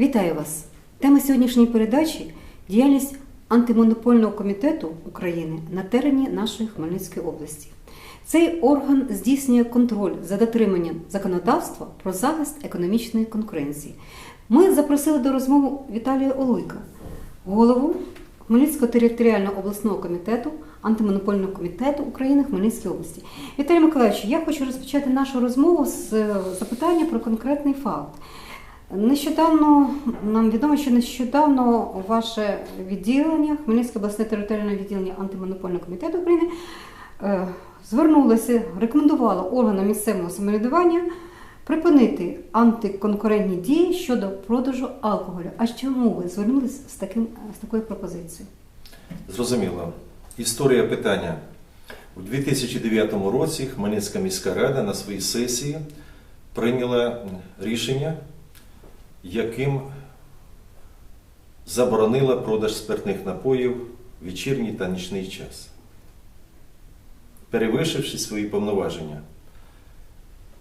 Вітаю вас! Тема сьогодншньої передачі діяльність антимонопольного комітету України на терені нашої Хмельницької області. Цей орган здійснює контроль за дотриманням законодавства про захист економічної конкуренції. Ми запросили до розмови Віталія Олуйка, голову Хмельницького територіального обласного комітету антимонопольного комітету України Хмельницькій області. Віталій Миколаївич, я хочу розпочати нашу розмову з е, запитання про конкретний факт. Нещодавно нам відомо, що нещодавно ваше відділення, Хмельницьке обласне територіальне відділення антимонопольного комітету України, е, звернулося, рекомендувало органам місцевого самоврядування припинити антиконкурентні дії щодо продажу алкоголю. А чому ви звернулися з таким з такою пропозицією? Зрозуміло. Історія питання. У 2009 році Хмельницька міська рада на своїй сесії прийняла рішення, яким заборонила продаж спиртних напоїв в вечірній та нічний час, перевищивши свої повноваження.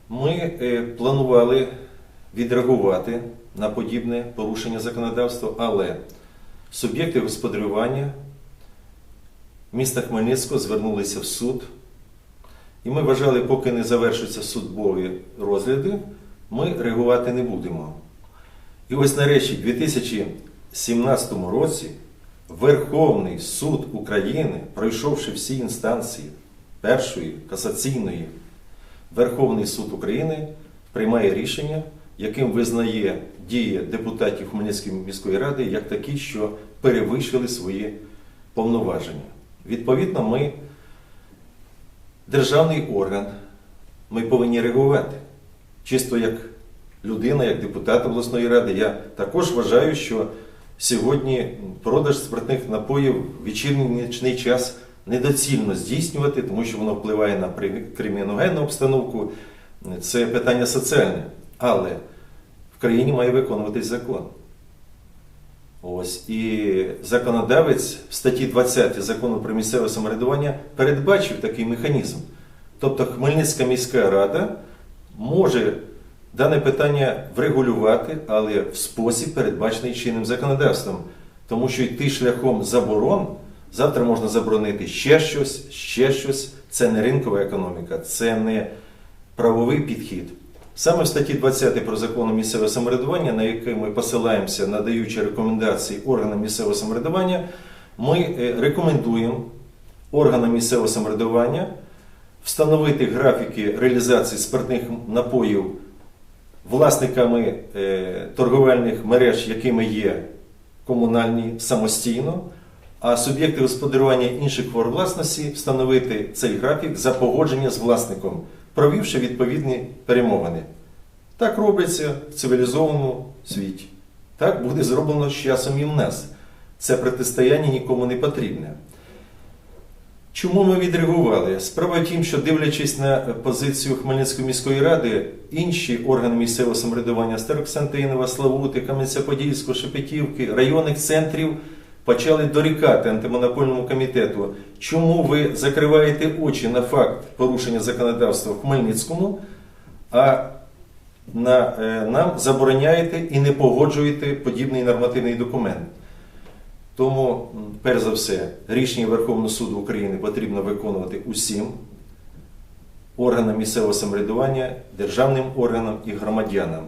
Ми е, планували відреагувати на подібне порушення законодавства, але суб'єкти господарювання міста Хмельницького звернулися в суд, і ми вважали, поки не завершаться судові розгляди, ми реагувати не будемо. І ось нарешті, в 2017 році Верховний суд України, пройшовши всі інстанції першої касаційної, Верховний суд України приймає рішення, яким визнає дії депутатів Хмельницької міської ради як такі, що перевищили свої повноваження. Відповідно, ми державний орган, ми повинні реагувати. Чисто як людина, як депутат обласної ради, я також вважаю, що сьогодні продаж спиртних напоїв в вечірній нічний час недоцільно здійснювати, тому що воно впливає на криміногенну обстановку. Це питання соціальне. Але в країні має виконуватись закон. Ось і законодавець в статті 20 закону про місцеве самоврядування передбачив такий механізм. Тобто Хмельницька міська рада може дане питання врегулювати, але в спосіб, передбачений чинним законодавством. Тому що йти шляхом заборон, завтра можна заборонити ще щось, ще щось. Це не ринкова економіка, це не правовий підхід. Саме в статті 20 про закон місцевого самоврядування, на який ми посилаємося, надаючи рекомендації органам місцевого самоврядування, ми е, рекомендуємо органам місцевого самоврядування встановити графіки реалізації спиртних напоїв власниками е, торговельних мереж, якими є комунальні самостійно, а суб'єкти господарювання інших форм власності встановити цей графік за погодження з власником, провівши відповідні перемовини. Так робиться в цивілізованому світі. Так буде зроблено з часом і в нас. Це протистояння нікому не потрібне. Чому ми відреагували? Справа в тім, що дивлячись на позицію Хмельницької міської ради, інші органи місцевого самоврядування Староксантинова, Славути, Кам'янця-Подільського, Шепетівки, районних центрів почали дорікати антимонопольному комітету, чому ви закриваєте очі на факт порушення законодавства в Хмельницькому, а на, е, нам забороняєте і не погоджуєте подібний нормативний документ. Тому, перш за все, рішення Верховного суду України потрібно виконувати усім органам місцевого самоврядування, державним органам і громадянам,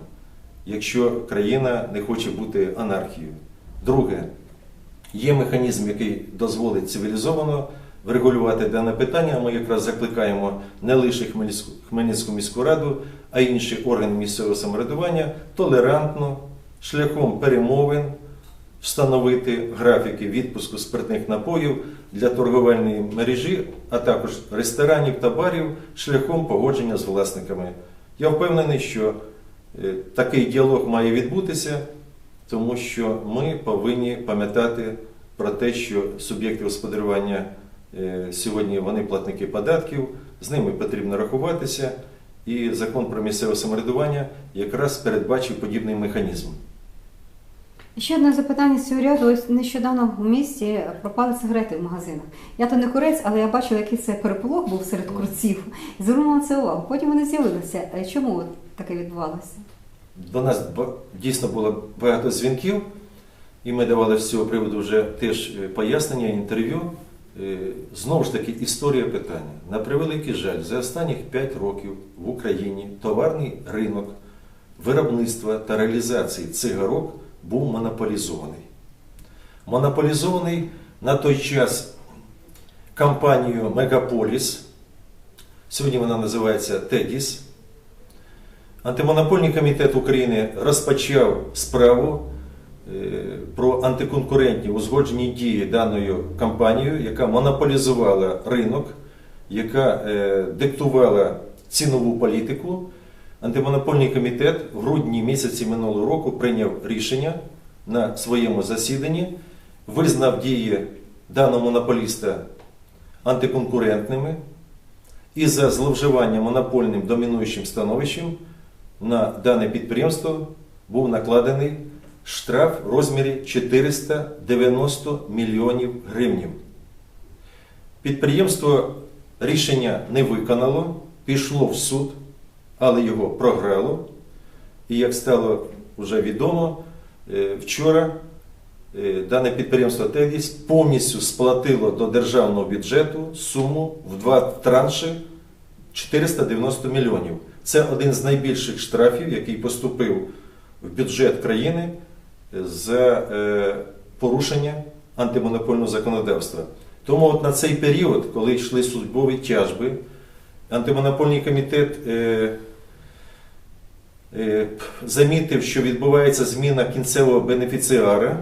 якщо країна не хоче бути анархією. Друге, є механізм, який дозволить цивілізовано врегулювати дане питання. Ми якраз закликаємо не лише Хмельницьку, міську раду, а й інші органи місцевого самоврядування толерантно, шляхом перемовин встановити графіки відпуску спиртних напоїв для торговельної мережі, а також ресторанів та барів шляхом погодження з власниками. Я впевнений, що е, такий діалог має відбутися, тому що ми повинні пам'ятати про те, що суб'єкти господарювання е, сьогодні вони платники податків, з ними потрібно рахуватися, і закон про місцеве самоврядування якраз передбачив подібний механізм. Ще одне запитання з цього ряду. Ось нещодавно в місті пропали сигарети в магазинах. Я то не курець, але я бачила, який це переполох був серед курців. Звернула це увагу. Потім вони з'явилися. Е, Чому таке відбувалося? до нас дійсно було багато дзвінків, і ми давали з цього приводу вже теж е, пояснення, інтерв'ю. Е, Знову ж таки, історія питання. На превеликий жаль, за останніх 5 років в Україні товарний ринок виробництва та реалізації цигарок був монополізований. Монополізований на той час компанією Мегаполіс, сьогодні вона називається Тедіс. Антимонопольний комітет України розпочав справу е, про антиконкурентні узгоджені дії даною компанією, яка монополізувала ринок, яка е, диктувала цінову політику. Антимонопольний комітет в грудні місяці минулого року прийняв рішення на своєму засіданні, визнав дії даного монополіста антиконкурентними і за зловживання монопольним домінуючим становищем на дане підприємство був накладений штраф в розмірі 490 мільйонів гривнів. Підприємство рішення не виконало, пішло в суд, але його програло. І як стало вже відомо, е, вчора е, дане підприємство Тедіс повністю сплатило до державного бюджету суму в два транші 490 мільйонів. Це один з найбільших штрафів, який поступив в бюджет країни за е, порушення антимонопольного законодавства. Тому от на цей період, коли йшли судові тяжби, антимонопольний комітет замітив, що відбувається зміна кінцевого бенефіціара.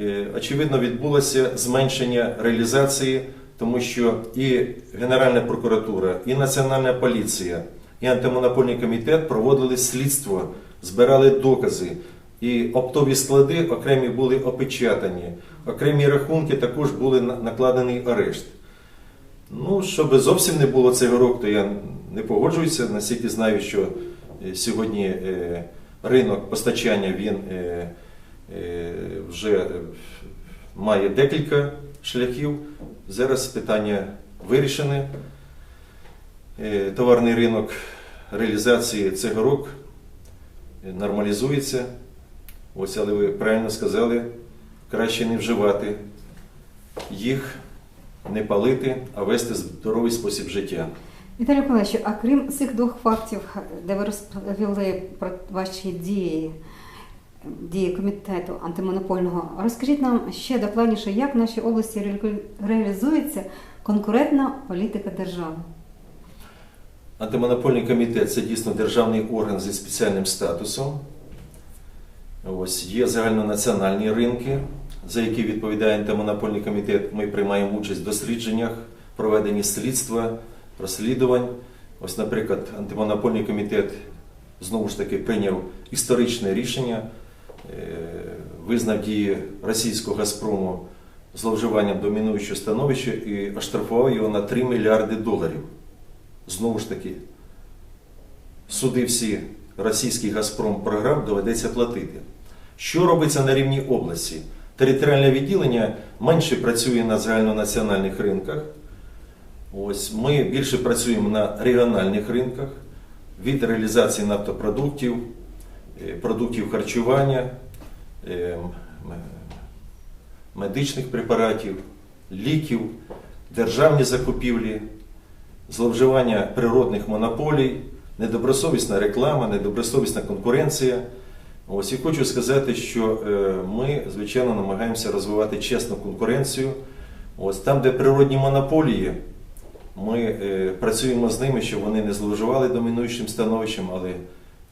Е, Очевидно, відбулося зменшення реалізації, тому що і Генеральна прокуратура, і Національна поліція, і антимонопольний комітет проводили слідство, збирали докази. І оптові склади окремі були опечатані, окремі рахунки також були на- накладений арешт. Ну, щоб зовсім не було цього року, то я не погоджуюся. Наскільки знаю, що е, сьогодні е, ринок постачання він е, е, вже е, має декілька шляхів. Зараз питання вирішене. Е, Товарний ринок реалізації цигарок е, нормалізується. Ось, але ви правильно сказали, краще не вживати їх, не палити, а вести здоровий спосіб життя. Віталій Миколаївич, а крім цих двох фактів, де ви розповіли про ваші дії, дії комітету антимонопольного, розкажіть нам ще докладніше, як в нашій області реалізується конкурентна політика держави. Антимонопольний комітет це дійсно державний орган зі спеціальним статусом. Ось є загальнонаціональні ринки, за які відповідає антимонопольний комітет. Ми приймаємо участь в дослідженнях, проведенні слідства, розслідувань. Ось, наприклад, антимонопольний комітет знову ж таки прийняв історичне рішення, е, визнав дії російського Газпрому зловживанням домінуючого становища і оштрафував його на 3 мільярди доларів. Знову ж таки, суди всі російський Газпром програм доведеться платити. Що робиться на рівні області? Територіальне відділення менше працює на загальнонаціональних ринках. Ось ми більше працюємо на регіональних ринках від реалізації нафтопродуктів, е, продуктів харчування, е, медичних препаратів, ліків, державні закупівлі, зловживання природних монополій, недобросовісна реклама, недобросовісна конкуренція. Ось і хочу сказати, що е, ми, звичайно, намагаємося розвивати чесну конкуренцію. Ось там, де природні монополії, ми е, працюємо з ними, щоб вони не зловживали домінуючим становищем, але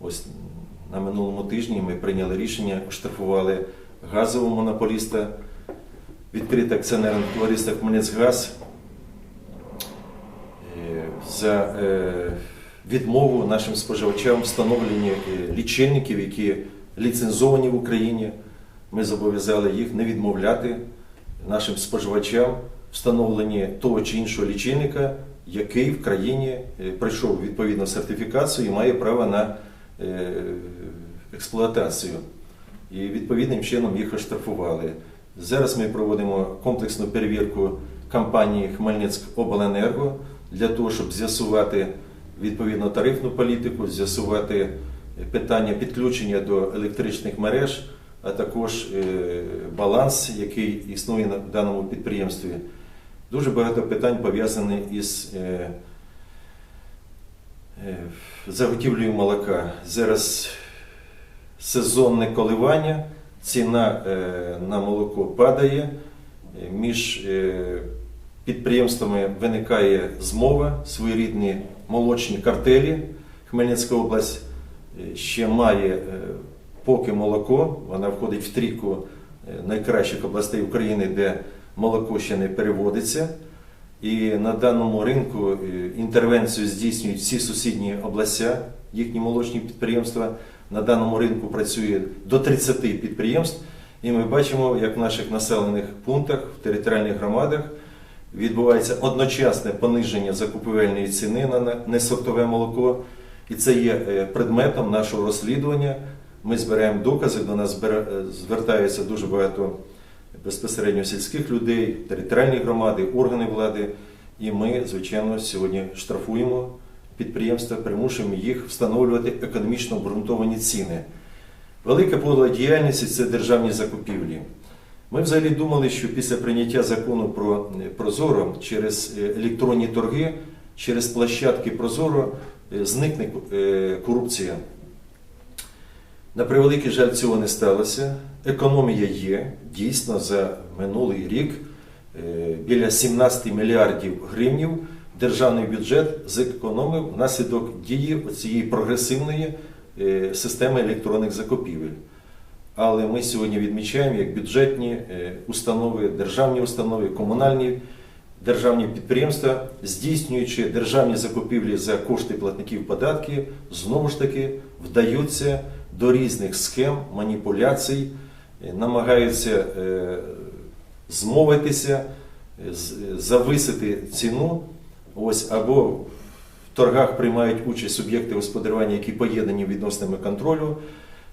ось на минулому тижні ми прийняли рішення, оштрафували газового монополіста, відкрите акціонерне товариство Хмельницькгаз е, за е, відмову нашим споживачам встановлення е, лічильників, які ліцензовані в Україні. Ми зобов'язали їх не відмовляти нашим споживачам встановленні того чи іншого лічильника, який в країні е, пройшов відповідну сертифікацію і має право на е, експлуатацію. І відповідним чином їх оштрафували. Зараз ми проводимо комплексну перевірку компанії Хмельницькобленерго для того, щоб з'ясувати відповідно тарифну політику, з'ясувати питання підключення до електричних мереж, а також е, баланс, який існує на даному підприємстві. Дуже багато питань пов'язані із е, е, заготівлею молока. Зараз сезонне коливання, ціна е, на молоко падає. Е, Між е, підприємствами виникає змова, своєрідні молочні картелі. Хмельницька область е, ще має е, поки молоко, вона входить в трійку е, найкращих областей України, де молоко ще не переводиться. І на даному ринку е, інтервенцію здійснюють всі сусідні областя, їхні молочні підприємства. На даному ринку працює до 30 підприємств. І ми бачимо, як в наших населених пунктах, в територіальних громадах відбувається одночасне пониження закупівельної ціни на несортове молоко. І це є е, предметом нашого розслідування. Ми збираємо докази, до нас е, звертаються дуже багато безпосередньо сільських людей, територіальні громади, органи влади. І ми, звичайно, сьогодні штрафуємо підприємства, примушуємо їх встановлювати економічно обґрунтовані ціни. Велика подала діяльність це державні закупівлі. Ми взагалі думали, що після прийняття закону про е, Прозоро через е, електронні торги, через площадки Прозоро е, зникне корупція. На превеликий жаль, цього не сталося. Економія є. Дійсно, за минулий рік е, біля 17 мільярдів гривнів державний бюджет зекономив внаслідок дії цієї прогресивної е, системи електронних закупівель. Але ми сьогодні відмічаємо, як бюджетні е, установи, державні установи, комунальні державні підприємства, здійснюючи державні закупівлі за кошти платників податків, знову ж таки вдаються до різних схем, маніпуляцій, намагаються е, змовитися, е, зависити ціну. Ось або в торгах приймають участь суб'єкти господарювання, які поєднані відносними контролю.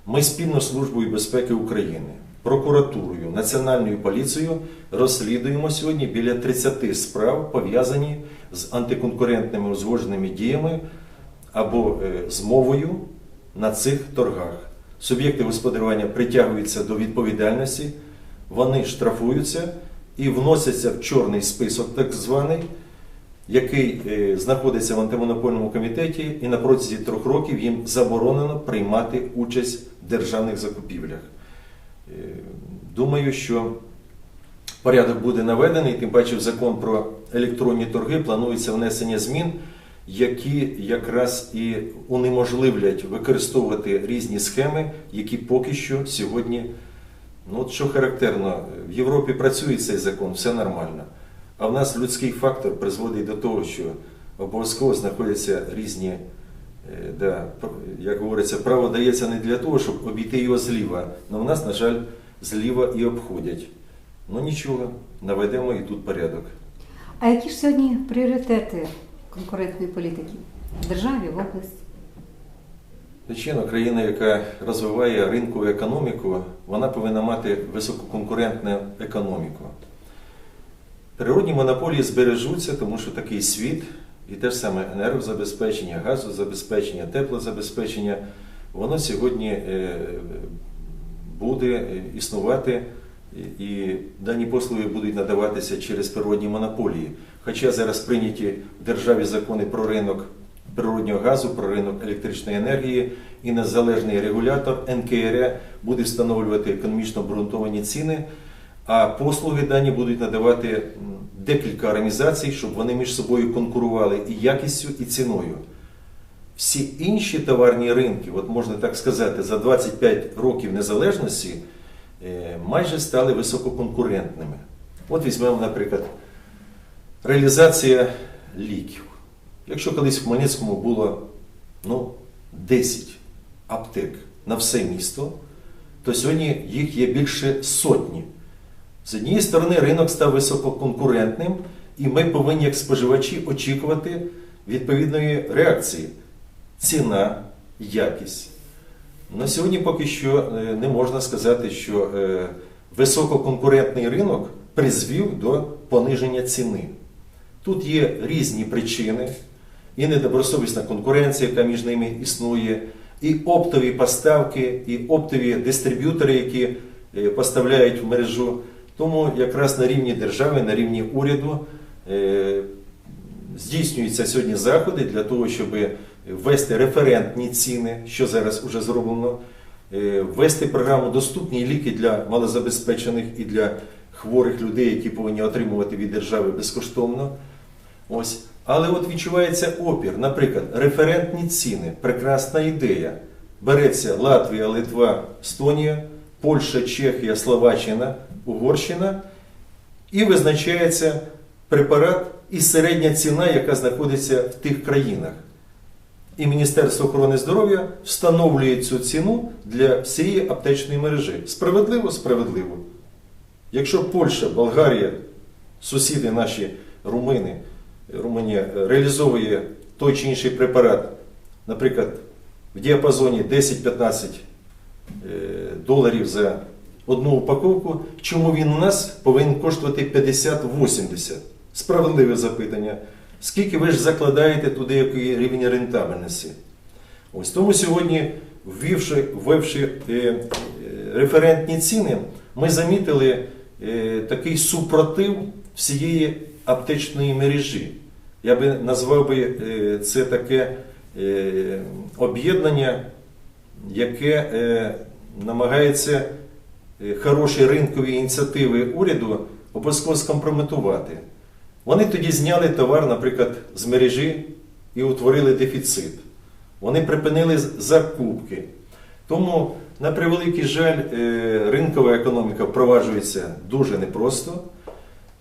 Ми спільно з Службою безпеки України, прокуратурою, Національною поліцією розслідуємо сьогодні біля 30 справ, пов'язані з антиконкурентними узгодженими діями або е, змовою на цих торгах. Суб'єкти господарювання притягуються до відповідальності, вони штрафуються і вносяться в чорний список, так званий, який е, знаходиться в антимонопольному комітеті, і на протязі трьох років їм заборонено приймати участь в державних закупівлях. Е, Думаю, що порядок буде наведений, тим паче в закон про електронні торги планується внесення змін, які якраз і унеможливлять використовувати різні схеми, які поки що сьогодні, ну от що характерно, в Європі працює цей закон, все нормально. А в нас людський фактор призводить до того, що обов'язково знаходяться різні, е, да, як говориться, право дається не для того, щоб обійти його зліва. Але в нас, на жаль, зліва і обходять. Ну нічого, наведемо і тут порядок. А які ж сьогодні пріоритети конкурентної політики в державі, в області? Звичайно, країна, яка розвиває ринкову економіку, вона повинна мати висококонкурентну економіку. Природні монополії збережуться, тому що такий світ, і те ж саме енергозабезпечення, газозабезпечення, теплозабезпечення, воно сьогодні е, буде існувати, і- дані послуги будуть надаватися через природні монополії. Хоча зараз прийняті в державі закони про ринок природнього газу, про ринок електричної енергії і незалежний регулятор НКРЕ буде встановлювати економічно обґрунтовані ціни, а послуги дані будуть надавати декілька організацій, щоб вони між собою конкурували і якістю, і ціною. Всі інші товарні ринки, от можна так сказати, за 25 років незалежності майже стали висококонкурентними. От візьмемо, наприклад, реалізація ліків. Якщо колись в Хмельницькому було ну, 10 аптек на все місто, то сьогодні їх є більше сотні. З однієї сторони, ринок став висококонкурентним, і ми повинні, як споживачі, очікувати відповідної реакції. Ціна, якість. На сьогодні поки що е, не можна сказати, що е, висококонкурентний ринок призвів до пониження ціни. Тут є різні причини, і недобросовісна конкуренція, яка між ними існує, і оптові поставки, і оптові дистриб'ютори, які е, поставляють в мережу. Тому якраз на рівні держави, на рівні уряду здійснюються сьогодні заходи для того, щоб ввести референтні ціни, що зараз вже зроблено, е, ввести програму Доступні ліки для малозабезпечених і для хворих людей, які повинні отримувати від держави безкоштовно. Ось. Але от відчувається опір. Наприклад, референтні ціни прекрасна ідея. Береться Латвія, Литва, Естонія, Польща, Чехія, Словаччина, Угорщина і визначається препарат і середня ціна, яка знаходиться в тих країнах. І Міністерство охорони здоров'я встановлює цю ціну для всієї аптечної мережі. Справедливо, справедливо. Якщо Польща, Болгарія, сусіди наші румини, Румунія е, реалізовує той чи інший препарат, наприклад, в діапазоні 10-15 е, доларів за одну упаковку, чому він у нас повинен коштувати 50-80? Справедливе запитання. Скільки ви ж закладаєте туди який рівень рентабельності? Ось тому сьогодні, ввівши, ввівши е, е, референтні ціни, ми замітили е, такий супротив всієї аптечної мережі. Я би назвав би е, це таке е, об'єднання, яке намагається хороші ринкові ініціативи уряду обов'язково скомпрометувати. Вони тоді зняли товар, наприклад, з мережі і утворили дефіцит. Вони припинили закупки. Тому, на превеликий жаль, е, ринкова економіка впроваджується дуже непросто,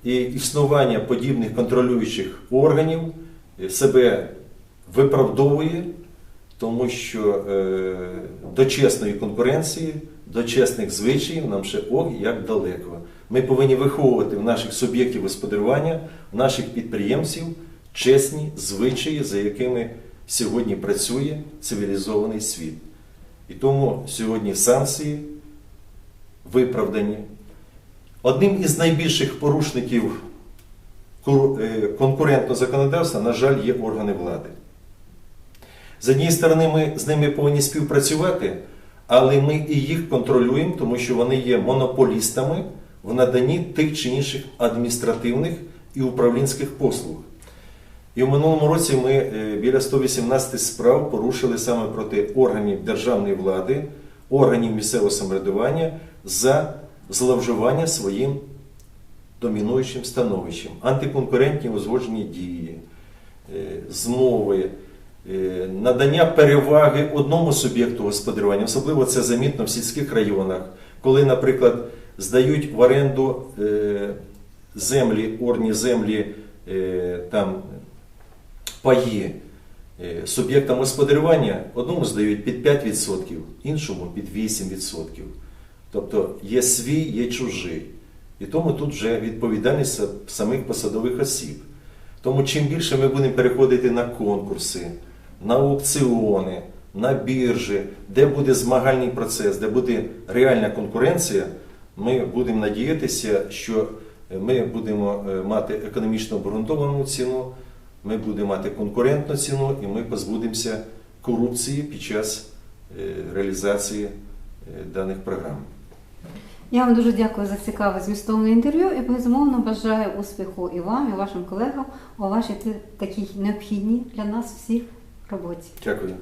і існування подібних контролюючих органів е, себе виправдовує, тому що е, до чесної конкуренції, до чесних звичаїв нам ще ох, як далеко. Ми повинні виховувати в наших суб'єктів господарювання, в наших підприємців чесні звичаї, за якими сьогодні працює цивілізований світ. І тому сьогодні санкції виправдані. Одним із найбільших порушників е, конкурентного законодавства, на жаль, є органи влади. З однієї сторони, ми з ними повинні співпрацювати, але ми і їх контролюємо, тому що вони є монополістами в наданні тих чи інших адміністративних і управлінських послуг. І в минулому році ми е, біля 118 справ порушили саме проти органів державної влади, органів місцевого самоврядування за зловживання своїм домінуючим становищем, антиконкурентні узгоджені дії, е, змови, е, надання переваги одному суб'єкту господарювання. Особливо це замітно в сільських районах, коли, наприклад, здають в оренду е, землі, орні землі е, там паї е, суб'єктам господарювання, одному здають під 5%, іншому під 8%. Тобто є свій, є чужий. І тому тут вже відповідальність самих посадових осіб. Тому чим більше ми будемо переходити на конкурси, на аукціони, на біржі, де буде змагальний процес, де буде реальна конкуренція, ми будемо надіятися, що ми будемо е, мати економічно обґрунтовану ціну, ми будемо мати конкурентну ціну і ми позбудемося корупції під час е, реалізації е, даних програм. Я вам дуже дякую за цікаве змістовне інтерв'ю і безумовно бажаю успіху і вам, і вашим колегам у вашій такій необхідній для нас всіх роботі. Дякую.